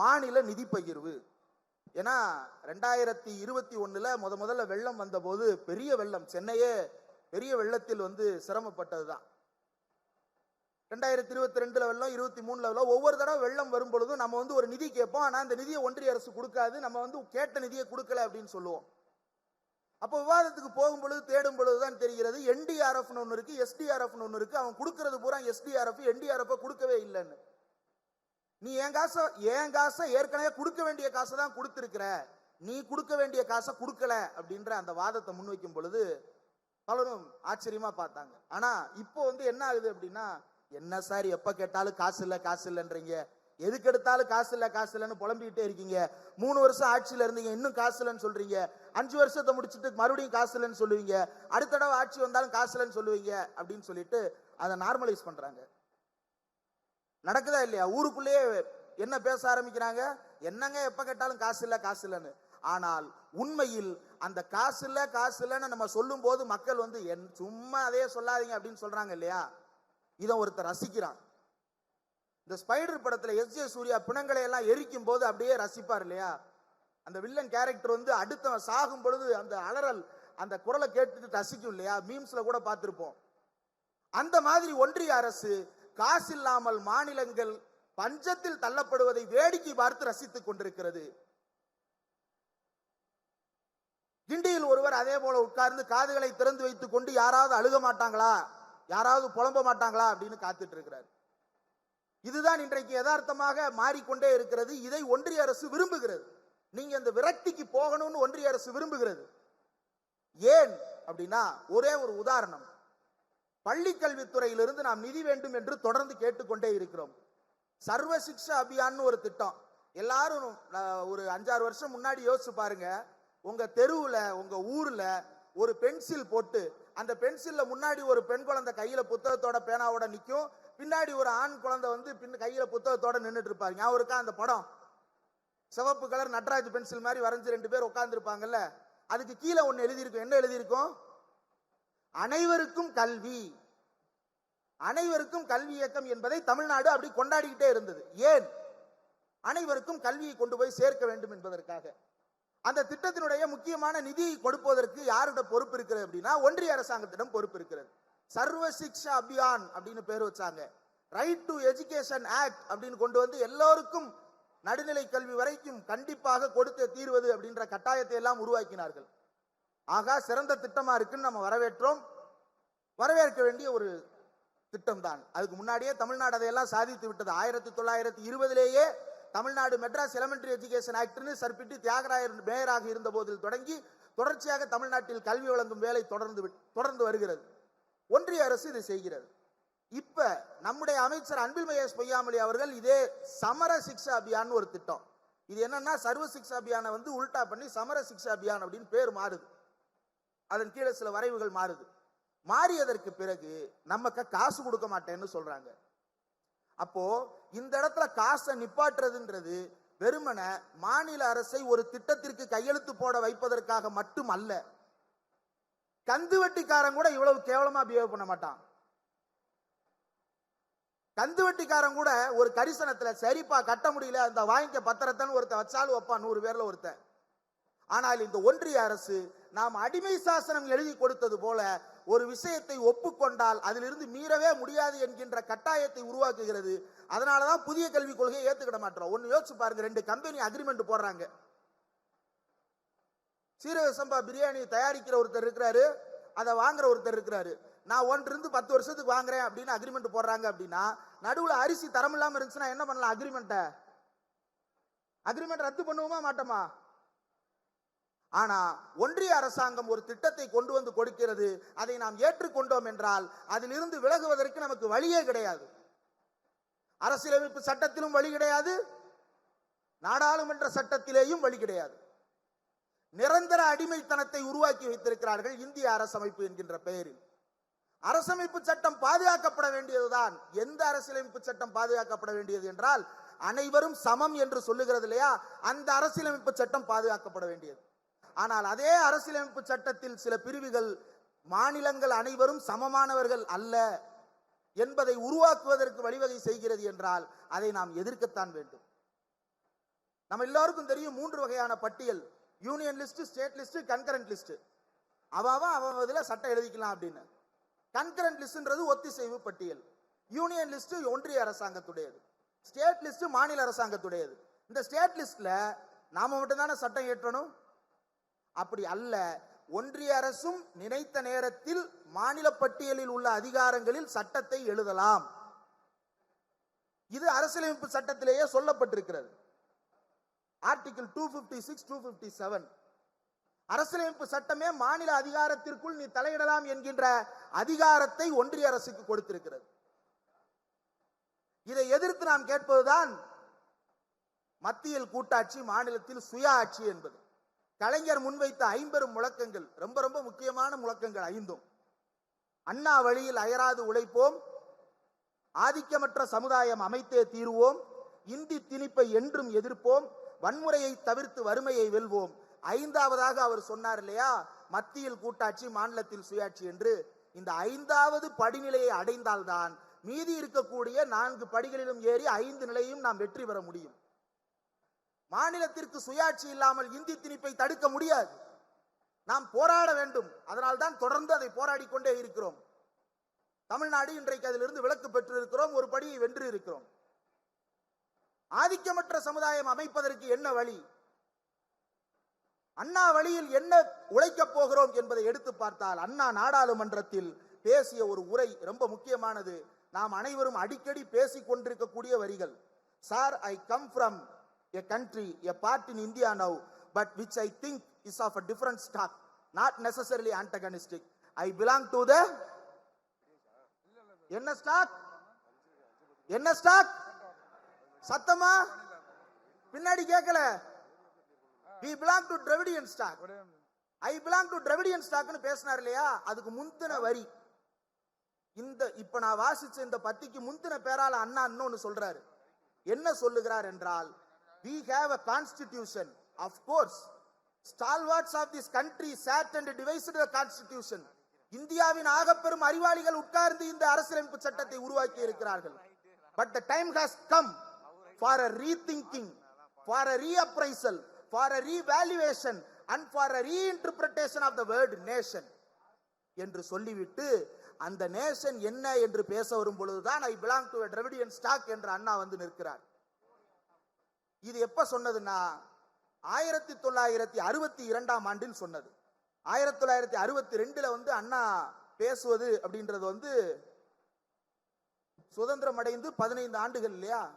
மாநில நிதி பகிர்வு. ஏன்னா ரெண்டாயிரத்தி இருபத்தி ஒன்றில் முத முதல்ல வெள்ளம் வந்தபோது பெரிய வெள்ளம் சென்னையே பெரிய வெள்ளத்தில் வந்து சிரமப்பட்டதுதான். ரெண்டாயிரத்தி இருபத்தி ரெண்டுல வெள்ளம் இருபத்தி மூணுல வெள்ளம் ஒவ்வொரு தடவை வெள்ளம் வரும் பொழுதும் நம்ம வந்து ஒரு நிதி கேட்போம். ஆனால் அந்த நிதியை ஒன்றிய அரசு கொடுக்காது நம்ம வந்து கேட்ட நிதியை கொடுக்கல அப்படின்னு சொல்லுவோம். அப்போ விவாதத்துக்கு போகும் பொழுது தேடும் பொழுது தான் தெரிகிறது என்டிஆர்எஃப்னு ஒன்று இருக்கு எஸ்டிஆர்எஃப்னு ஒன்று இருக்கு. அவன் கொடுக்கறது பூரா எஸ்டிஆர்எஃப் என்டிஆர்எஃப் கொடுக்கவே இல்லைன்னு. நீ என் காசை என் காசை ஏற்கனவே கொடுக்க வேண்டிய காசை தான் கொடுத்துருக்கிற. நீ கொடுக்க வேண்டிய காசை கொடுக்கல அப்படின்ற அந்த வாதத்தை முன்வைக்கும் பொழுது பலரும் ஆச்சரியமா பார்த்தாங்க. ஆனா இப்போ வந்து என்ன ஆகுது அப்படின்னா என்ன சார் எப்ப கேட்டாலும் காசு இல்ல காசு இல்லைன்றீங்க. எதுக்கு எடுத்தாலும் காசு இல்ல காசு இல்லைன்னு புலம்பிக்கிட்டே இருக்கீங்க. மூணு வருஷம் ஆட்சியில் இருந்தீங்க இன்னும் காசு இல்லைன்னு சொல்றீங்க. அஞ்சு வருஷத்தை முடிச்சுட்டு மறுபடியும் காசு இல்லைன்னு சொல்லுவீங்க. அடுத்த தடவை ஆட்சி வந்தாலும் காசு இல்லைன்னு சொல்லுவீங்க அப்படின்னு சொல்லிட்டு அதை நார்மலைஸ் பண்றாங்க. நடக்குதா இல்லையா? ஊருக்குள்ளேயே என்ன பேச ஆரம்பிக்கிறாங்க? என்னங்க எப்ப கேட்டாலும் காசு இல்ல காசு இல்லைன்னு. ஆனால் உண்மையில் அந்த காசு இல்ல காசு இல்லைன்னு நம்ம சொல்லும் போது மக்கள் வந்து என் சும்மா அதே சொல்லாதீங்க அப்படின்னு சொல்றாங்க இல்லையா? இதை ஒருத்தர் ரசிக்கிறான். இந்த ஸ்பைடர் படத்துல எஸ் ஜே சூர்யா பிணங்களை எல்லாம் எரிக்கும் போது அப்படியே ரசிப்பார் இல்லையா? அந்த வில்லன் கேரக்டர் வந்து அடுத்தவன் சாகும் பொழுது அந்த அலறல் அந்த குரலை கேட்டுட்டு ரசிக்கும் இல்லையா? மீம்ஸ்ல கூட பார்த்துருப்போம். அந்த மாதிரி ஒன்றிய அரசு காசு இல்லாமல் மாநிலங்கள் பஞ்சத்தில் தள்ளப்படுவதை வேடிக்கை பார்த்து ரசித்துக் கொண்டிருக்கிறது. கிண்டியில் ஒருவர் அதே போல உட்கார்ந்து காதுகளை திறந்து வைத்துக் கொண்டு யாராவது அழுக மாட்டாங்களா? யாராவது புலம்ப மாட்டாங்களா? அப்படின்னு காத்துட்டு இருக்கிறார். இதுதான் இன்றைக்கு யதார்த்தமாக மாறிக்கொண்டே இருக்கிறது. இதை ஒன்றிய அரசு விரும்புகிறது. நீங்க இந்த விரக்திக்கு போகணும்னு ஒன்றிய அரசு விரும்புகிறது. ஏன் அப்படின்னா ஒரே ஒரு உதாரணம். பள்ளி கல்வித்துறையிலிருந்து நாம் நிதி வேண்டும் என்று தொடர்ந்து கேட்டுக்கொண்டே இருக்கிறோம். சர்வ சிக்ஷா அபியான்னு ஒரு திட்டம். எல்லாரும் ஒரு அஞ்சாறு வருஷம் முன்னாடி யோசிச்சு பாருங்க. உங்க தெருவுல உங்க ஊர்ல ஒரு பென்சில் போட்டு அந்த பென்சில்ல முன்னாடி ஒரு பெண் குழந்தை கையில புத்தகத்தோட பேனாவோட நிற்கும் பின்னாடி ஒரு ஆண் குழந்தை வந்து பின் கையில புத்தகத்தோட நின்றுட்டு இருப்பாரு ஞாபகம் இருக்கா? அந்த படம். சிவப்பு கலர் நட்ராஜ் பென்சில் மாதிரி வரைஞ்சு ரெண்டு பேர் உட்காந்துருப்பாங்கல்ல அதுக்கு கீழே ஒன்னு எழுதியிருக்கும். என்ன எழுதியிருக்கும்? அனைவருக்கும் கல்வி. அனைவருக்கும் கல்வி இயக்கம் என்பதை தமிழ்நாடு அப்படி கொண்டாடிக்கிட்டே இருந்தது. ஏன்? அனைவருக்கும் கல்வியை கொண்டு போய் சேர்க்க வேண்டும் என்பதற்காக. அந்த திட்டத்தினுடைய முக்கியமான நிதியை கொடுப்பதற்கு யாரோட பொறுப்பு இருக்கிறது அப்படின்னா ஒன்றிய அரசாங்கத்திடம் பொறுப்பு இருக்கிறது. சர்வ சிக்ஷா அபியான் அப்படின்னு பேர் வச்சாங்க. ரைட் டு எஜுகேஷன் ஆக்ட் அப்படின்னு கொண்டு வந்து எல்லோருக்கும் நடுநிலை கல்வி வரைக்கும் கண்டிப்பாக கொடுத்து தீர்வது அப்படின்ற கட்டாயத்தை எல்லாம் உருவாக்கினார்கள். ஆகா சிறந்த திட்டமா இருக்குன்னு நம்ம வரவேற்றோம். வரவேற்க வேண்டிய ஒரு திட்டம் தான் அதுக்கு முன்னாடியே தமிழ்நாடு அதையெல்லாம் சாதித்து விட்டது. ஆயிரத்தி தொள்ளாயிரத்தி இருபதிலேயே தமிழ்நாடு மெட்ராஸ் எலமெண்டரி எஜுகேஷன் ஆக்ட்னு சர்பிட்டு தியாகராயர் மேயராக இருந்த போதில் தொடங்கி தொடர்ச்சியாக தமிழ்நாட்டில் கல்வி வழங்கும் வேலை தொடர்ந்து தொடர்ந்து வருகிறது. ஒன்றிய அரசு இதை செய்கிறது. இப்ப நம்முடைய அமைச்சர் அன்பில் மகேஷ் பொய்யாமொழி அவர்கள் இதே சமர சிக்ஷா அபியான் ஒரு திட்டம். இது என்னன்னா சர்வ சிக்ஷா அபியானை வந்து உல்டா பண்ணி சமர சிக்ஷா அபியான் அப்படின்னு பேர் மாறுது. அதன் கீழே சில வரைவுகள் மாறுது. மாறியதற்கு பிறகு நமக்கு காசு கொடுக்க மாட்டேன்னு சொல்றாங்க. அப்போ இந்த இடத்துல காசை நிப்பாட்டுறதுன்றது வெறுமன மாநில அரசை ஒரு திட்டத்திற்கு கையெழுத்து போட வைப்பதற்காக மட்டும் அல்ல கந்து வட்டிக்காரன் கூட இவ்வளவு கேவலமா பிஹேவ் பண்ண மாட்டான். கந்து வட்டிக்காரன் கூட ஒரு கரிசனத்துல சரிப்பா கட்ட முடியல அந்த வாங்கிக்க பத்திரத்தன்னு ஒருத்தன் வச்சாலும் வைப்பான் நூறு பேர்ல ஒருத்தன். ஆனால் இந்த ஒன்றிய அரசு நாம் அடிமை சாசனம் எழுதி கொடுத்தது போல ஒரு விஷயத்தை ஒப்புக்கொண்டால் அதிலிருந்து மீறவே முடியாது என்கின்ற கட்டாயத்தை உருவாக்குகிறது. அதனால தான் புதிய கல்விக் கொள்கையை ஏற்றுக்கிட மாட்டோம். ஒன்று யோசிச்சு பாருங்க ரெண்டு கம்பெனி அக்ரிமெண்ட் போடுறாங்க. சீரக சம்பா பிரியாணி தயாரிக்கிற ஒருத்தர் இருக்கிறாரு அதை வாங்குற ஒருத்தர் இருக்கிறாரு. நான் ஒன்று இருந்து பத்து வருஷத்துக்கு வாங்குறேன் அப்படின்னு அக்ரிமெண்ட் போடுறாங்க அப்படின்னா நடுவில் அரிசி தரம் இல்லாமல் இருந்துச்சுன்னா என்ன பண்ணலாம் அக்ரிமெண்ட்டை அக்ரிமெண்ட் ரத்து பண்ணுவோமா மாட்டோமா? ஆனா ஒன்றிய அரசாங்கம் ஒரு திட்டத்தை கொண்டு வந்து கொடுக்கிறது அதை நாம் ஏற்றுக்கொண்டோம் என்றால் அதிலிருந்து விலகுவதற்கு நமக்கு வழியே கிடையாது. அரசியலமைப்பு சட்டத்திலும் வழி கிடையாது நாடாளுமன்ற சட்டத்திலேயும் வழி கிடையாது. நிரந்தர அடிமைத்தனத்தை உருவாக்கி வைத்திருக்கிறார்கள் இந்திய அரசமைப்பு என்கின்ற பெயரில். அரசமைப்பு சட்டம் பாதுகாக்கப்பட வேண்டியதுதான். எந்த அரசியலமைப்பு சட்டம் பாதுகாக்கப்பட வேண்டியது என்றால் அனைவரும் சமம் என்று சொல்லுகிறது இல்லையா? அந்த அரசியலமைப்பு சட்டம் பாதுகாக்கப்பட வேண்டியது. ஆனால் அதே அரசியலமைப்பு சட்டத்தில் சில பிரிவுகள் மாநிலங்கள் அனைவரும் சமமானவர்கள் அல்ல என்பதை உருவாக்குவதற்கு வழிவகை செய்கிறது என்றால் அதை நாம் எதிர்க்கத்தான் வேண்டும். நம்ம எல்லாருக்கும் தெரியும் மூன்று வகையான பட்டியல். Union list state list concurrent list அவாவா அவன் இதில் சட்டம் எழுதிக்கலாம் அப்படின்னு. கன்கரண்ட் லிஸ்ட்ன்றது ஒத்திசைவு பட்டியல். யூனியன் லிஸ்ட் ஒன்றிய அரசாங்கத்துடையது. ஸ்டேட் லிஸ்ட் மாநில அரசாங்கத்துடையது. இந்த ஸ்டேட் லிஸ்ட்ல நாம மட்டும்தானே சட்டம் இயற்றணும்? அப்படி அல்ல. ஒன்றிய அரசும் நினைத்த நேரத்தில் மாநில பட்டியலில் உள்ள அதிகாரங்களில் சட்டத்தை எழுதலாம். இது அரசியலமைப்பு சட்டத்திலேயே சொல்லப்பட்டிருக்கிறது. Article two fifty six two fifty seven அரசியலமைப்பு சட்டமே மாநில அதிகாரத்திற்குள் நீ தலையிடலாம் என்கின்ற அதிகாரத்தை ஒன்றிய அரசுக்கு கொடுத்திருக்கிறது. இதை எதிர்த்து நாம் கேட்பதுதான் மத்தியில் கூட்டாட்சி மாநிலத்தில் சுய ஆட்சி என்பது. கலைஞர் முன்வைத்த ஐம்பெரும் முழக்கங்கள் ரொம்ப ரொம்ப முக்கியமான முழக்கங்கள் ஐந்தும். அண்ணா வழியில் அயராது உழைப்போம் ஆதிக்கமற்ற சமுதாயம் அமைத்தே தீருவோம் இந்தி திணிப்பை என்றும் எதிர்ப்போம் வன்முறையை தவிர்த்து வறுமையை வெல்வோம். ஐந்தாவதாக அவர் சொன்னார் இல்லையா? மத்தியில் கூட்டாட்சி மாநிலத்தில் சுயாட்சி என்று. இந்த ஐந்தாவது படிநிலையை அடைந்தால்தான் மீதி இருக்கக்கூடிய நான்கு படிகளிலும் ஏறி ஐந்து நிலையும் நாம் வெற்றி பெற முடியும். மாநிலத்திற்கு சுயாட்சி இல்லாமல் இந்தி திணிப்பை தடுக்க முடியாது. நாம் போராட வேண்டும். அதனால் தான் தொடர்ந்து அதை போராடி கொண்டே இருக்கிறோம். தமிழ்நாடு இன்றைக்கு அதிலிருந்து விலக்கு பெற்றிருக்கிறோம். ஒரு படியை வென்று இருக்கிறோம் ஆதிக்கமற்ற சமுதாயம் அமைப்பதற்கு என்ன வழி? அண்ணா வழியில் என்ன உழைக்கப் போகிறோம் என்பதை எடுத்து பார்த்தால் அண்ணா நாடாளுமன்றத்தில் பேசிய ஒரு உரை ரொம்ப முக்கியமானது. நாம் அனைவரும் அடிக்கடி பேசிக் கொண்டிருக்கக்கூடிய வரிகள். Sir I come from a country a part in India now but which I think is of a different stock not necessarily antagonistic I belong to the என்ன ஸ்டாக் என்ன ஸ்டாக் சத்தமா? பின்னாடி கேட்கல we belong to Dravidian stock I belong to Dravidian ஸ்டாக்னு பேசினார் இல்லையா? அதுக்கு முந்தின வரி. இந்த இப்ப நான் வாசிச்ச இந்த பத்திக்கு முந்தின பேரால அண்ணா இன்னொன்னு சொல்றாரு. என்ன சொல்லுகிறார் என்றால் we have a constitution of course. Stalwarts of this country sat and devised the constitution. இந்தியாவின் ஆகப்பெரும் அறிவாளிகள் உட்கார்ந்து இந்த அரசியலமைப்பு சட்டத்தை உருவாக்கி இருக்கிறார்கள். But the time has come for a rethinking for a reappraisal for a revaluation and for a reinterpretation of the word nation என்று சொல்லிவிட்டு அந்த நேஷன் என்ன என்று பேச வரும் பொழுதுதான் I belong to Dravidian stock என்று அண்ணா வந்து நிற்கிறார். இது எப்ப சொன்னதுன்னா ஆயிரத்தி தொள்ளாயிரத்தி அறுபத்தி இரண்டாம் ஆண்டில் சொன்னது. ஆயிரத்தி தொள்ளாயிரத்தி அறுபத்தி ரெண்டுல வந்து அண்ணா பேசுவது அப்படின்றது வந்து சுதந்திரம் அடைந்து பதினைந்து ஆண்டுகள் இல்லையா?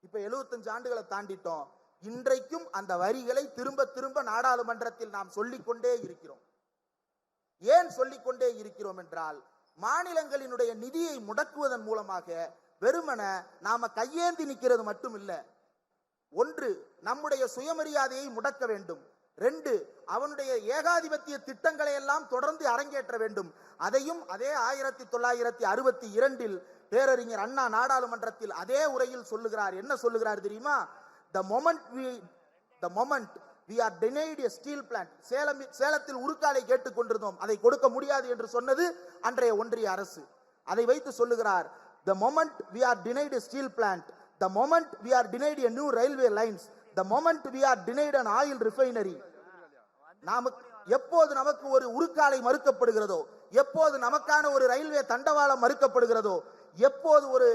இப்ப 75 ஆண்டுகளை தாண்டிட்டோம். இன்றைக்கும் அந்த வரிகளை திரும்ப திரும்ப நாடாளுமன்றத்தில் நாம் சொல்லிக்கொண்டே இருக்கிறோம். ஏன் சொல்லிக்கொண்டே இருக்கிறோம் என்றால் மாநிலங்களினுடைய நிதியை முடக்குவதன் மூலமாக வெறுமன நாம கையேந்தி நிக்கிறது மட்டும் இல்ல ஒன்று நம்முடைய சுயமரியாதையை முடக்க வேண்டும். ரெண்டு அவனுடைய ஏகாதிபத்திய திட்டங்களை எல்லாம் தொடர்ந்து அரங்கேற்ற வேண்டும். அதையும் அதே ஆயிரத்தி தொள்ளாயிரத்தி அறுபத்தி இரண்டில் பேரறிஞர் அண்ணா நாடாளுமன்றத்தில் அதே உரையில் சொல்லுகிறார். என்ன சொல்லுகிறார் தெரியுமா? The moment we the moment we are denied steel plant Salem சேலத்தில் உருக்காலை கேட்டுக்கொண்டிருந்தோம் அதை கொடுக்க முடியாது என்று சொன்னது அன்றைய ஒன்றிய அரசு. அதை வைத்து சொல்லுகிறார் the moment we are denied steel plant the moment we are denied a new railway lines the moment we are denied an oil refinery நமக்கு எப்போது நமக்கு ஒரு உருக்காலை மறுக்கப்படுகிறதோ எப்போது நமக்கான ஒரு ரயில்வே தண்டவாளம் மறுக்கப்படுகிறதோ எப்போது ஒரு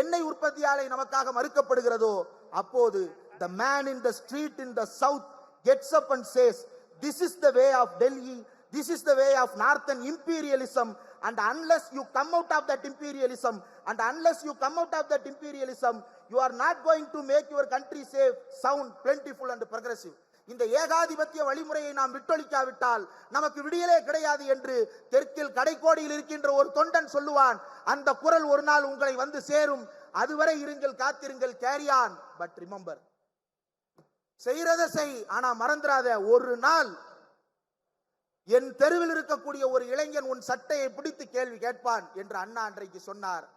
எண்ணெய் உற்பத்தியாலை நமக்காக மறுக்கப்படுகிறதோ அப்போது the man in the street in the south gets up and says this is the way of Delhi this is the way of northern imperialism and unless you come out of that imperialism and unless you come out of that imperialism you are not going to make your country safe sound plentiful and progressive. இந்த ஏகாதிபத்திய வழிமுறையை நாம் விட்டொழிக்காவிட்டால் நமக்கு விடியலே கிடையாது என்று தெற்கில் கடைக்கோடியில் இருக்கின்ற ஒரு தொண்டன் சொல்லுவான் அந்த குரல் ஒரு நாள் உங்களை வந்து சேரும். அதுவரை இருங்கள் காத்திருங்கள் கேரியான் பட் ரிமம்பர் செய்யறத செய் ஆனா மறந்துடாத ஒரு நாள் என் தெருவில் இருக்கக்கூடிய ஒரு இளைஞன் உன் சட்டையை பிடித்து கேள்வி கேட்பான் என்று அண்ணா அன்றைக்கு சொன்னார்.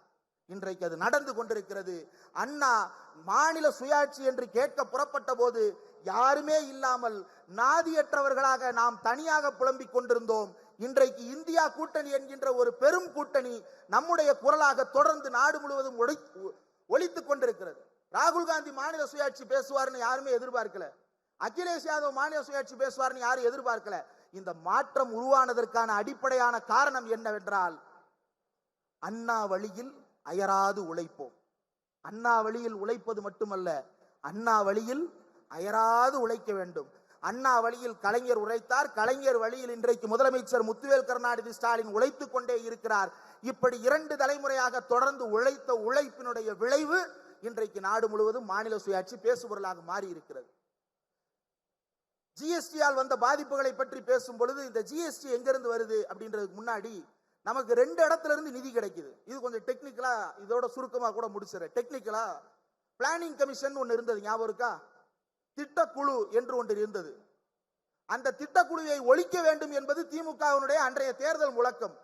இன்றைக்கு அது நடந்து கொண்டிருக்கிறது. அண்ணா மாநில சுயாட்சி என்று கேட்க புறப்பட்ட போது யாருமே இல்லாமல் நாதியற்றவர்களாக நாம் தனியாக புலம்பிக் கொண்டிருந்தோம். இன்றைக்கு இந்தியா கூட்டணி என்கின்ற ஒரு பெரும் கூட்டணி நம்முடைய குரலாக தொடர்ந்து நாடு முழுவதும் ஒளி ஒழித்துக் கொண்டிருக்கிறது. ராகுல் காந்தி மாநில சுயாட்சி பேசுவார்னு யாருமே எதிர்பார்க்கல. அகிலேஷ் யாதவ் மாநில சுயாட்சி பேசுவார்னு யாரும் எதிர்பார்க்கல. இந்த மாற்றம் உருவானதற்கான அடிப்படையான காரணம் என்னவென்றால் அண்ணா வழியில் அயராது உழைப்போம். அண்ணா வழியில் உழைப்பது மட்டுமல்ல அண்ணா வழியில் அயராது உழைக்க வேண்டும். அண்ணா வழியில் கலைஞர் உழைத்தார் கலைஞர் வழியில் இன்றைக்கு முதலமைச்சர் முத்துவேல் கருணாநிதி ஸ்டாலின் உழைத்துக் கொண்டே இருக்கிறார். இப்படி இரண்டு தலைமுறையாக தொடர்ந்து உழைத்த உழைப்பினுடைய விளைவு இன்றைக்கு நாடு முழுவதும் மாநில சுயாட்சி பேசுபொருளாக மாறி இருக்கிறது ஜிஎஸ்டியால் வந்த பாதிப்புகளை பற்றி பேசும் பொழுது இந்த ஜிஎஸ்டி எங்கிருந்து வருது அப்படின்றதுக்கு முன்னாடி நமக்கு ரெண்டு இடத்துல இருந்து நிதி கிடைக்குது. இது கொஞ்சம் டெக்னிக்கலா இதோட சுருக்கமாக கூட முடிச்சிடறேன். டெக்னிக்கலா பிளானிங் கமிஷன் ஒன்று இருந்தது. ஞாபகம் இருக்கா? திட்டக்குழு என்று ஒன்று இருந்தது. அந்த திட்டக்குழுவை ஒழிக்க வேண்டும் என்பது திமுகவினுடைய அன்றைய தேர்தல் முழக்கம்.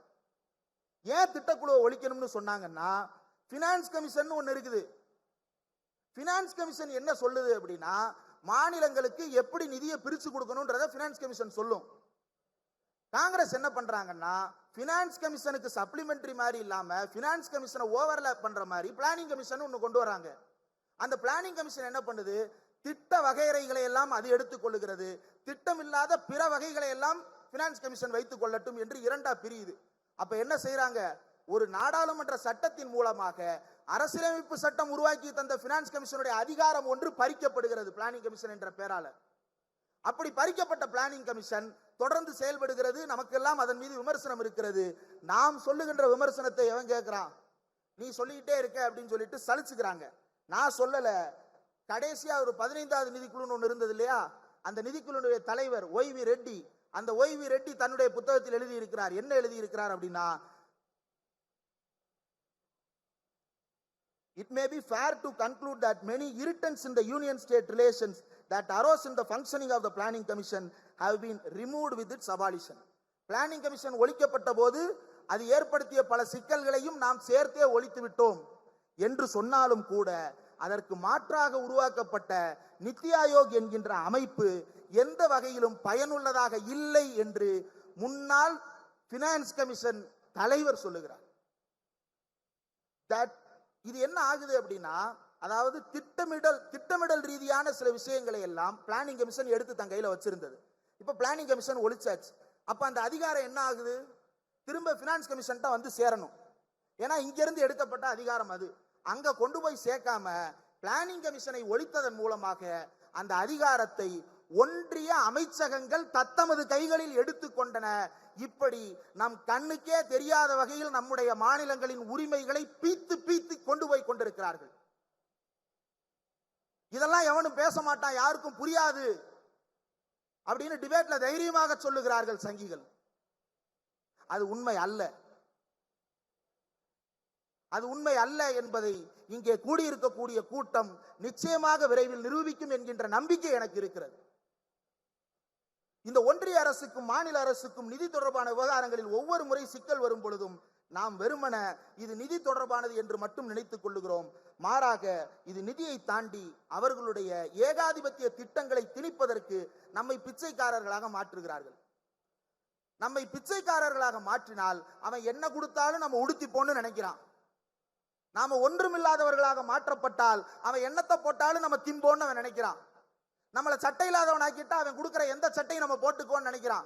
ஏன் திட்டக்குழுவை ஒழிக்கணும்னு சொன்னாங்கன்னா பினான்ஸ் கமிஷன் ஒன்று இருக்குது. பினான்ஸ் கமிஷன் என்ன சொல்லுது அப்படின்னா மாநிலங்களுக்கு எப்படி நிதியை பிரிச்சு கொடுக்கணும்ன்றத ஃபினான்ஸ் கமிஷன் சொல்லும். காங்கிரஸ் என்ன பண்றாங்கன்னா ஃபினான்ஸ் கமிஷனுக்கு சப்ளிமெண்ட்ரி மாதிரி இல்லாம ஃபினான்ஸ் கமிஷனை ஓவர்லேப் பண்ற மாதிரி பிளானிங் கமிஷன் ஒன்று கொண்டு வராங்க. அந்த பிளானிங் கமிஷன் என்ன பண்ணுது? திட்ட வகையறைகளை எல்லாம் அது எடுத்துக்கொள்ளுகிறது திட்டம் இல்லாத பிற வகைகளை எல்லாம் ஃபினான்ஸ் கமிஷன் வைத்துக் கொள்ளட்டும் என்று இரண்டா பிரியுது. அப்ப என்ன செய்யறாங்க ஒரு நாடாளுமன்ற சட்டத்தின் மூலமாக அரசியலமைப்பு சட்டம் உருவாக்கி தந்த பினான்ஸ் கமிஷனுடைய அதிகாரம் ஒன்று பறிக்கப்படுகிறது பிளானிங் கமிஷன் என்ற பெயரால. அப்படி பறிக்கப்பட்ட பிளானிங் கமிஷன் தொடர்ந்து செயல்படுகிறது நமக்கெல்லாம் அதன் மீது விமர்சனம் இருக்கிறது. நாம் சொல்லுகின்ற விமர்சனத்தை எவன் கேட்கிறான் நீ சொல்லிக்கிட்டே இருக்க அப்படின்னு சொல்லிட்டு சலிச்சுக்கிறாங்க. நான் சொல்லல. கடைசியா ஒரு பதினைந்தாவது நிதிக்குழுன்னு ஒன்று இருந்தது இல்லையா? அந்த நிதிக்குழுடைய தலைவர் ஒய் வி ரெட்டி அந்த ஒய் வி ரெட்டி தன்னுடைய புத்தகத்தில் எழுதி இருக்கிறார் என்ன எழுதி இருக்கிறார் அப்படின்னா It may be fair to conclude that many irritants in the union state relations that arose in the functioning of the planning commission have been removed with its abolition. Planning commission ஒழிக்கப்பட்ட போது அது ஏற்படுத்திய பல சிக்கல்களையும் நாம் சேர்த்தே ஒழித்து விட்டோம் என்று சொன்னாலும் கூட அதற்கு மாற்றாக உருவாக்கப்பட்ட நித்தி ஆயோக் என்கின்ற அமைப்பு எந்த வகையிலும் பயனுள்ளதாக இல்லை என்று முன்னாள் பினான்ஸ் கமிஷன் தலைவர் சொல்லுகிறார் தட் இது என்ன ஆகுது அப்படின்னா அதாவது திட்டமிடல் திட்டமிடல் ரீதியான சில விஷயங்களை எல்லாம் பிளானிங் கமிஷன் எடுத்து தன் கையில் வச்சிருந்தது. இப்போ பிளானிங் கமிஷன் ஒழிச்சாச்சு. அப்போ அந்த அதிகாரம் என்ன ஆகுது? திரும்ப ஃபினான்ஸ் கமிஷன் வந்து சேரணும். ஏன்னா இங்கிருந்து எடுக்கப்பட்ட அதிகாரம் அது. அங்கே கொண்டு போய் சேர்க்காம பிளானிங் கமிஷனை ஒழித்ததன் மூலமாக அந்த அதிகாரத்தை ஒன்றிய அமைச்சகங்கள் தத்தமது கைகளில் எடுத்துக்கொண்டன. இப்படி நம் கண்ணுக்கே தெரியாத வகையில் நம்முடைய மாநிலங்களின் உரிமைகளை பீத்து பீத்து கொண்டு போய் கொண்டிருக்கிறார்கள். இதெல்லாம் எவனும் பேச மாட்டான் யாருக்கும் புரியாது அப்படின்னு டிபேட்ல தைரியமாக சொல்லுகிறார்கள் சங்கிகள். அது உண்மை அல்ல. அது உண்மை அல்ல என்பதை இங்கே கூடியிருக்கக்கூடிய கூட்டம் நிச்சயமாக விரைவில் நிரூபிக்கும் என்கின்ற நம்பிக்கை எனக்கு இருக்கிறது. இந்த ஒன்றிய அரசுக்கும் மாநில அரசுக்கும் நிதி தொடர்பான விவகாரங்களில் ஒவ்வொரு முறை சிக்கல் வரும் பொழுதும் நாம் வெறுமன இது நிதி தொடர்பானது என்று மட்டும் நினைத்துக் கொள்ளுகிறோம். மாறாக இது நிதியை தாண்டி அவர்களுடைய ஏகாதிபத்திய திட்டங்களை திணிப்பதற்கு நம்மை பிச்சைக்காரர்களாக மாற்றுகிறார்கள். நம்மை பிச்சைக்காரர்களாக மாற்றினால் அவன் என்ன கொடுத்தாலும் நம்ம உடுத்திப்போன்னு நினைக்கிறான். நாம ஒன்றுமில்லாதவர்களாக மாற்றப்பட்டால் அவன் என்னத்தை போட்டாலும் நம்ம திம்போன்னு அவன் நினைக்கிறான். நம்மளை சட்டை இல்லாதவன் ஆக்கிட்டா அவன் கொடுக்குற எந்த சட்டையும் நம்ம போட்டுக்கோன்னு நினைக்கிறான்.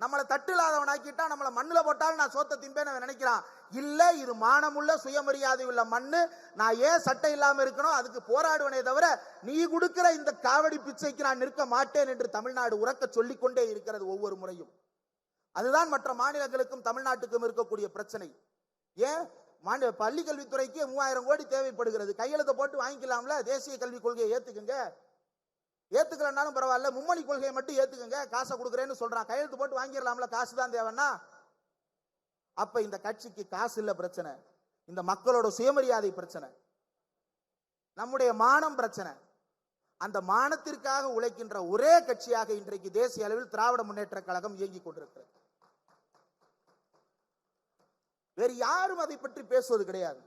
நம்மளை தட்டு இல்லாதவன் ஆக்கிட்டா நம்மளை மண்ணுல போட்டாலும் நான் சோத்த திம்பேன்னு அவன் நினைக்கிறான். இல்ல இது மானமுள்ள சுயமரியாதை உள்ள மண்ணு. நான் ஏன் சட்டை இல்லாம இருக்கணும் அதுக்கு போராடுவனே தவிர நீ கொடுக்கிற இந்த காவடி பிச்சைக்கு நான் நிற்க மாட்டேன் என்று தமிழ்நாடு உறக்க சொல்லிக்கொண்டே இருக்கிறது ஒவ்வொரு முறையும். அதுதான் மற்ற மாநிலங்களுக்கும் தமிழ்நாட்டுக்கும் இருக்கக்கூடிய பிரச்சனை. ஏன்? மாநில பள்ளி கல்வித்துறைக்கு மூவாயிரம் கோடி தேவைப்படுகிறது. கையெழுத்தை போட்டு வாங்கிக்கலாம்ல? தேசிய கல்விக் கொள்கையை ஏத்துக்குங்க. ஏத்துக்கலனாலும் பரவாயில்ல. மும்மொழி கொள்கையை மட்டும் ஏத்துக்கங்க. காசை கொடுக்குறேன்னு சொல்றான். கையெழுத்து போட்டு வாங்கிடலாம்ல. காசு தான் தேவைன்னா. அப்ப இந்த கட்சிக்கு காசு இல்ல பிரச்சனை. இந்த மக்களோட சுயமரியாதை பிரச்சனை. நம்முடைய மானம் பிரச்சனை. அந்த மானத்திற்காக உழைக்கின்ற ஒரே கட்சியாக இன்றைக்கு தேசிய அளவில் திராவிட முன்னேற்ற கழகம் இயங்கிக் கொண்டிருக்கிறது. வேறு யாரும் அதை பற்றி பேசுவது கிடையாது.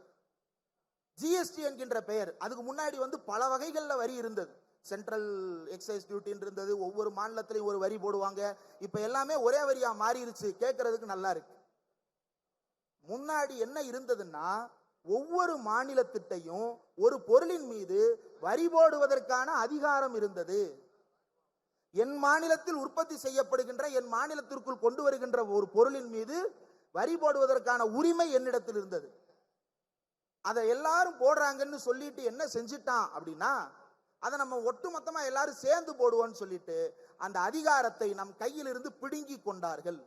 ஜிஎஸ்டி என்கின்ற பெயர். அதுக்கு முன்னாடி வந்து பல வகைகள்ல வரி இருந்தது. சென்ட்ரல் எக்ஸைஸ் டியூட்டின்னு இருந்தது. ஒவ்வொரு மாநிலத்திலையும் ஒரு வரி போடுவாங்க. இப்போ எல்லாமே ஒரே வரியா மாறிடுச்சு கேட்கறதுக்கு நல்லா இருக்கு. முன்னாடி என்ன இருந்ததுன்னா ஒவ்வொரு மாநிலத்திட்டையும் ஒரு பொருளின் மீது வரி போடுவதற்கான அதிகாரம் இருந்தது. என் மாநிலத்தில் உற்பத்தி செய்யப்படுகின்ற என் மாநிலத்திற்குள் கொண்டு வருகின்ற ஒரு பொருளின் மீது வரி போடுவதற்கான உரிமை என்னிடத்தில் இருந்தது. அதை எல்லாரும் போடுறாங்கன்னு சொல்லிட்டு என்ன செஞ்சிட்டான் அப்படின்னா அதை நம்ம ஒட்டுமொத்தமா எல்லாரும் சேர்ந்து போடுவோம்னு சொல்லிட்டு அந்த அதிகாரத்தை நம் கையிலிருந்து பிடுங்கி கொண்டார்கள்.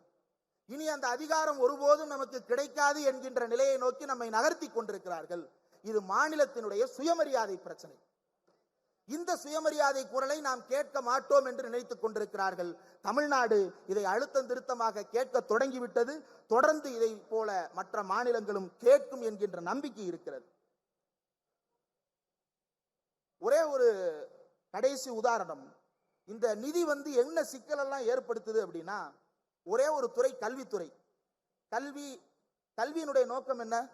இனி அந்த அதிகாரம் ஒருபோதும் நமக்கு கிடைக்காது என்கின்ற நிலையை நோக்கி நம்மை நகர்த்தி கொண்டிருக்கிறார்கள். இது மாநிலத்தினுடைய சுயமரியாதை பிரச்சனை. இந்த சுயமரியாதை குரலை நாம் கேட்க மாட்டோம் என்று நினைத்துக் கொண்டிருக்கிறார்கள். தமிழ்நாடு இதை அழுத்தம் திருத்தமாக கேட்க தொடங்கிவிட்டது. தொடர்ந்து இதை போல மற்ற மாநிலங்களும் கேட்கும் என்கின்ற நம்பிக்கை இருக்கிறது. ஒரே ஒரு கடைசி உதாரணம். இந்த நிதி வந்து என்ன சிக்கலெல்லாம் ஏற்படுத்துது அப்படின்னா ஒரே ஒரு துறை கல்வித்துறை. கல்வி கல்வியினுடைய நோக்கம் என்ன?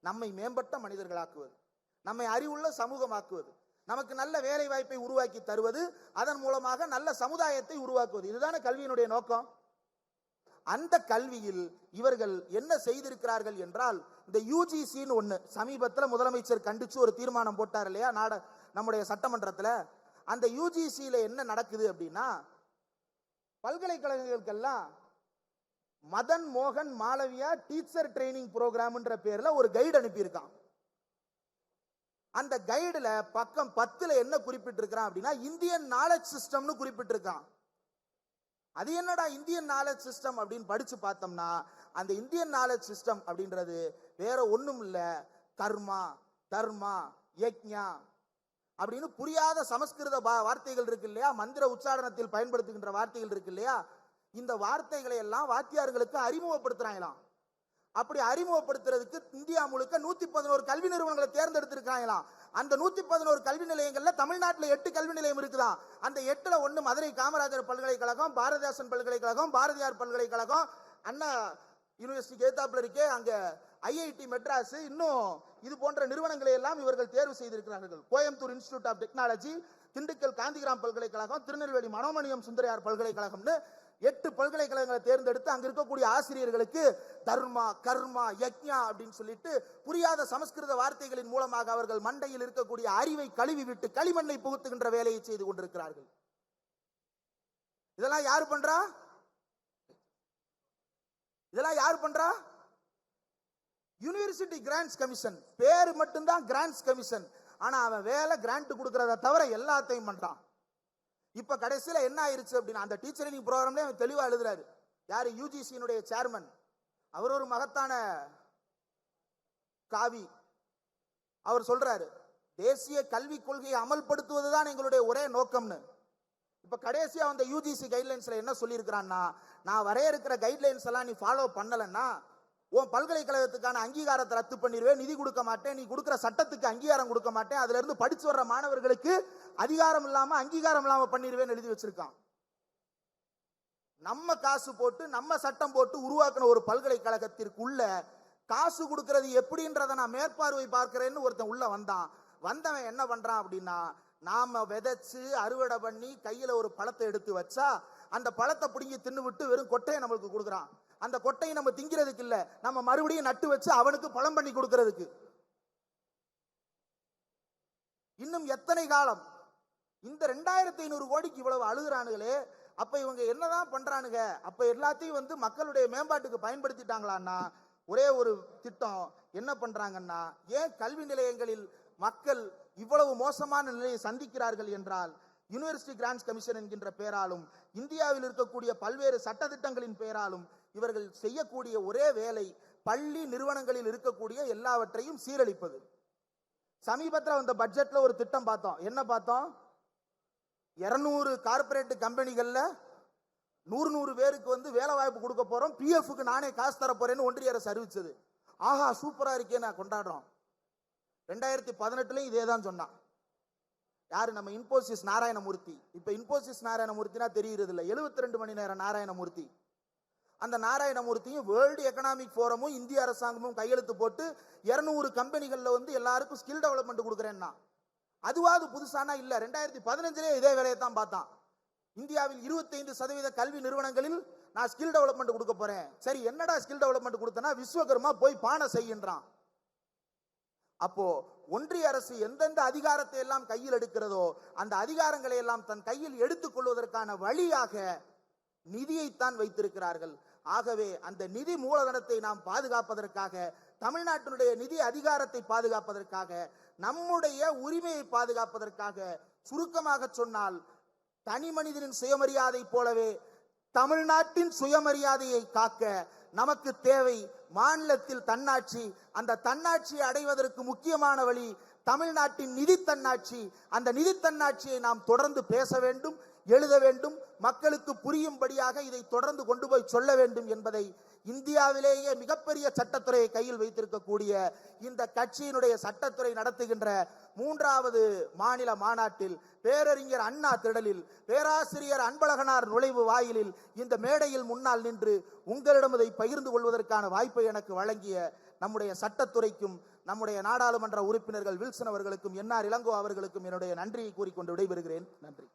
நம்மை மேம்பட்ட மனிதர்களாக்குவது. நம்மை அறிவுள்ள சமூகமாக்குவது. நமக்கு நல்ல வேலை வாய்ப்பை உருவாக்கி தருவது. அதன் மூலமாக நல்ல சமுதாயத்தை உருவாக்குவது. இதுதானே கல்வியினுடைய நோக்கம்? அந்த கல்வியில் இவர்கள் என்ன செய்திருக்கிறார்கள் என்றால் இந்த யூஜிசின்னு ஒன்று சமீபத்தில் முதலமைச்சர் கண்டிச்சு ஒரு தீர்மானம் போட்டார் இல்லையா நாட நம்முடைய சட்டமன்றத்துல. அந்த யூஜிசியில் என்ன நடக்குது அப்படின்னா பல்கலைக்கழகங்களுக்கெல்லாம் மதன் மோகன் மாளவியா டீச்சர் ட்ரைனிங் ப்ரோக்ராம்ன்ற பேர்ல ஒரு கைடு அனுப்பியிருக்கான். அந்த கைடுல பக்கம் பத்துல என்ன குறிப்பிட்டிருக்கிறான் அப்படின்னா இந்தியன் நாலேஜ் சிஸ்டம்னு குறிப்பிட்டிருக்கான். அது என்னடா இந்தியன் நாலேஜ் சிஸ்டம் அப்படின்னு படிச்சு பார்த்தோம்னா அந்த இந்தியன் நாலேஜ் சிஸ்டம் அப்படின்றது வேற ஒன்றும் இல்லை. கர்மா தர்மா யக்ஞா அப்படின்னு புரியாத சமஸ்கிருத வார்த்தைகள் இருக்கு இல்லையா? மந்திர உச்சாரணத்தில் பயன்படுத்துகின்ற வார்த்தைகள் இருக்கு இல்லையா? இந்த வார்த்தைகளை எல்லாம் வாத்தியார்களுக்கு அறிமுகப்படுத்துறாங்களாம். அப்படி அறிமுகப்படுத்துறதுக்கு இந்தியா முழுக்க நூத்தி பதினோரு கல்வி நிறுவனங்களை தேர்ந்தெடுத்திருக்காங்களாம் அந்த நூத்தி பதினோரு கல்வி நிலையங்கள்ல தமிழ்நாட்டில் எட்டு கல்வி நிலையம் இருக்குதாம் அந்த எட்டுல ஒன்று மதுரை காமராஜர் பல்கலைக்கழகம் பாரதிதாசன் பல்கலைக்கழகம் பாரதியார் பல்கலைக்கழகம் அண்ணா யூனிவர்சிட்டி ஏத்தாப்புல இருக்கே அங்க ஐஐடி மெட்ராஸ் இன்னும் இது போன்ற நிறுவனங்களை எல்லாம் இவர்கள் தேர்வு செய்திருக்கிறார்கள். Coimbatore institute of technology Dindigul Gandhigram பல்கலைக்கழகம் திருநெல்வேலி மனோமணியம் சுந்தரியார் பல்கலைக்கழகம்னு எட்டு பல்கலைக்கழகங்களை தேர்ந்தெடுத்து அங்க இருக்கக்கூடிய ஆசிரியர்களுக்கு தர்மா கர்மா யக்ஞா அப்படின்னு சொல்லிட்டு புரியாத சமஸ்கிருத வார்த்தைகளின் மூலமாக அவர்கள் மண்டையில் இருக்கக்கூடிய அறிவை கழுவி விட்டு களிமண்ணை புகுத்துகின்ற வேலையை செய்து கொண்டிருக்கிறார்கள். இதெல்லாம் யார் பண்றா? இதெல்லாம் யார் பண்றா? யூனிவர்சிட்டி கிராண்ட்ஸ் கமிஷன் பேர் மட்டும்தான் கிராண்ட்ஸ் கமிஷன் ஆனா அவன் வேலை கிராண்ட் கொடுக்கறத தவிர எல்லாத்தையும் பண்றான். இப்ப கடைசியில என்ன ஆயிருச்சு அப்படின்னா அந்த டீச்சர் ட்ரைனிங் ப்ரோக்ராம்ல அவன் தெளிவா எழுதுறாரு. யாரு? யூஜிசியினுடைய சேர்மன் அவர் ஒரு மகத்தான காவி. அவர் சொல்றாரு தேசிய கல்விக் கொள்கையை அமல்படுத்துவதுதான் எங்களுடைய ஒரே நோக்கம்னு. இப்ப கடைசியா அந்த யூஜிசி கைட்லைன்ஸ்ல என்ன சொல்லியிருக்கிறான்னா நான் வரையறுக்கிற கைட்லைன்ஸ் எல்லாம் நீ ஃபாலோ பண்ணலன்னா உன் பல்கலைக்கழகத்துக்கான அங்கீகாரத்தை ரத்து பண்ணிடுவேன் நிதி கொடுக்க மாட்டேன் நீ கொடுக்குற சட்டத்துக்கு அங்கீகாரம் கொடுக்க மாட்டேன் அதுல இருந்து படிச்சு வர்ற மாணவர்களுக்கு அதிகாரம் இல்லாம அங்கீகாரம் இல்லாம பண்ணிடுவேன் எழுதி வச்சிருக்கான். நம்ம காசு போட்டு நம்ம சட்டம் போட்டு உருவாக்குன ஒரு பல்கலைக்கழகத்திற்குள்ள காசு கொடுக்கறது எப்படின்றத நான் மேற்பார்வை பார்க்கிறேன்னு ஒருத்தன் உள்ள வந்தான். வந்தவன் என்ன பண்றான் அப்படின்னா நாம விதைச்சு அறுவடை பண்ணி கையில ஒரு பழத்தை எடுத்து வச்சா அந்த பழத்தை பிடுங்கி தின்னு விட்டு வெறும் கொட்டையை நம்மளுக்கு கொடுக்குறான். அந்த கொட்டையை நம்ம திங்கிறதுக்கு இல்ல. நம்ம மறுபடியும் நட்டு வச்சு அவனுக்கு பழம் பண்ணி கொடுக்கறதுக்கு. இன்னும் எத்தனை காலம்? இந்த ரெண்டாயிரத்தி ஐநூறு கோடிக்கு இவ்வளவு அழுகுறானுங்களே அப்ப இவங்க என்னதான் பண்றானுங்க அப்ப எல்லாத்தையும் வந்து மக்களுடைய மேம்பாட்டுக்கு பயன்படுத்திட்டாங்களான்னா ஒரே ஒரு திட்டம் என்ன பண்றாங்கன்னா ஏன் கல்வி நிலையங்களில் மக்கள் இவ்வளவு மோசமான நிலையை சந்திக்கிறார்கள் என்றால் யுனிவர்சிட்டி கிராண்ட்ஸ் கமிஷன் என்கின்ற பெயராலும் இந்தியாவில் இருக்கக்கூடிய பல்வேறு சட்டத்திட்டங்களின் பெயராலும் இவர்கள் செய்யக்கூடிய ஒரே வேலை பள்ளி நிறுவனங்களில் இருக்கக்கூடிய எல்லாவற்றையும் சீரழிப்பது. சமீபத்தில் வந்த பட்ஜெட்ல ஒரு திட்டம் பார்த்தோம். என்ன பார்த்தோம்? இருநூறு கார்பரேட் கம்பெனிகள்ல நூறு நூறு பேருக்கு வந்து வேலை வாய்ப்பு கொடுக்க போறோம் பிஎஃப்க்கு நானே காசு தர போறேன்னு ஒன்றிய அரசு அறிவிச்சது. ஆஹா சூப்பரா இருக்கே நான் கொண்டாடுறோம். ரெண்டாயிரத்தி பதினெட்டுலயும் இதே தான் சொன்னான். யாரு? நம்ம இன்போசிஸ் நாராயணமூர்த்தி. இப்போ இன்போசிஸ் நாராயணமூர்த்தினா தெரியுறது இல்லை எழுபத்தி ரெண்டு மணி நேரம் நாராயணமூர்த்தி. அந்த நாராயணமூர்த்தியும் வேர்ல்டு எக்கனாமிக் ஃபோரமும் இந்திய அரசாங்கமும் கையெழுத்து போட்டு இரநூறு கம்பெனிகளில் வந்து எல்லாருக்கும் ஸ்கில் டெவலப்மெண்ட் கொடுக்குறேன்னா அதுவாது புதுசானா இல்லை? ரெண்டாயிரத்தி பதினஞ்சுலயே இதே வேலையை தான் பார்த்தான். இந்தியாவில் 25% சதவீத கல்வி நிறுவனங்களில் நான் ஸ்கில் டெவலப்மெண்ட் கொடுக்க போறேன். சரி என்னடா ஸ்கில் டெவலப்மெண்ட் கொடுத்தனா விஸ்வகர்மா போய் பானை செய்கின்றான் அப்போ ஒன்றிய அரசு எந்தெந்த அதிகாரத்தை எல்லாம் கையில் எடுக்கிறதோ அந்த அதிகாரங்களை எல்லாம் தன் கையில் எடுத்துக்கொள்வதற்கான வழியாக நிதியைத்தான் வைத்திருக்கிறார்கள். ஆகவே அந்த நிதி மூலதனத்தை நாம் பாதுகாப்பதற்காக தமிழ்நாட்டினுடைய நிதி அதிகாரத்தை பாதுகாப்பதற்காக நம்முடைய உரிமையை பாதுகாப்பதற்காக சுருக்கமாக சொன்னால் தனி மனிதனின் சுயமரியாதை போலவே தமிழ்நாட்டின் சுயமரியாதையை காக்க நமக்கு தேவை மாநிலத்தில் தன்னாட்சி. அந்த தன்னாட்சியை அடைவதற்கு முக்கியமான வழி தமிழ்நாட்டின் நிதி தன்னாட்சி. அந்த நிதி தன்னாட்சியை நாம் தொடர்ந்து பேச வேண்டும். எழுத வேண்டும் மக்களுக்கு புரியும்படியாக இதை தொடர்ந்து கொண்டு போய் சொல்ல வேண்டும் என்பதை இந்தியாவிலேயே மிகப்பெரிய சட்டத்துறையை கையில் வைத்திருக்கக்கூடிய இந்த கட்சியினுடைய சட்டத்துறை நடத்துகின்ற மூன்றாவது மாநில மாநாட்டில் பேரறிஞர் அண்ணா திடலில் பேராசிரியர் அன்பழகனார் நுழைவு வாயிலில் இந்த மேடையில் முன்னால் நின்று உங்களிடம் இதை பகிர்ந்து கொள்வதற்கான வாய்ப்பை எனக்கு வழங்கிய நம்முடைய சட்டத்துறைக்கும் நம்முடைய நாடாளுமன்ற உறுப்பினர்கள் வில்சன் அவர்களுக்கும் என்ஆர் இளங்கோ அவர்களுக்கும் என்னுடைய நன்றியை கூறிக்கொண்டு விடைபெறுகிறேன். நன்றி.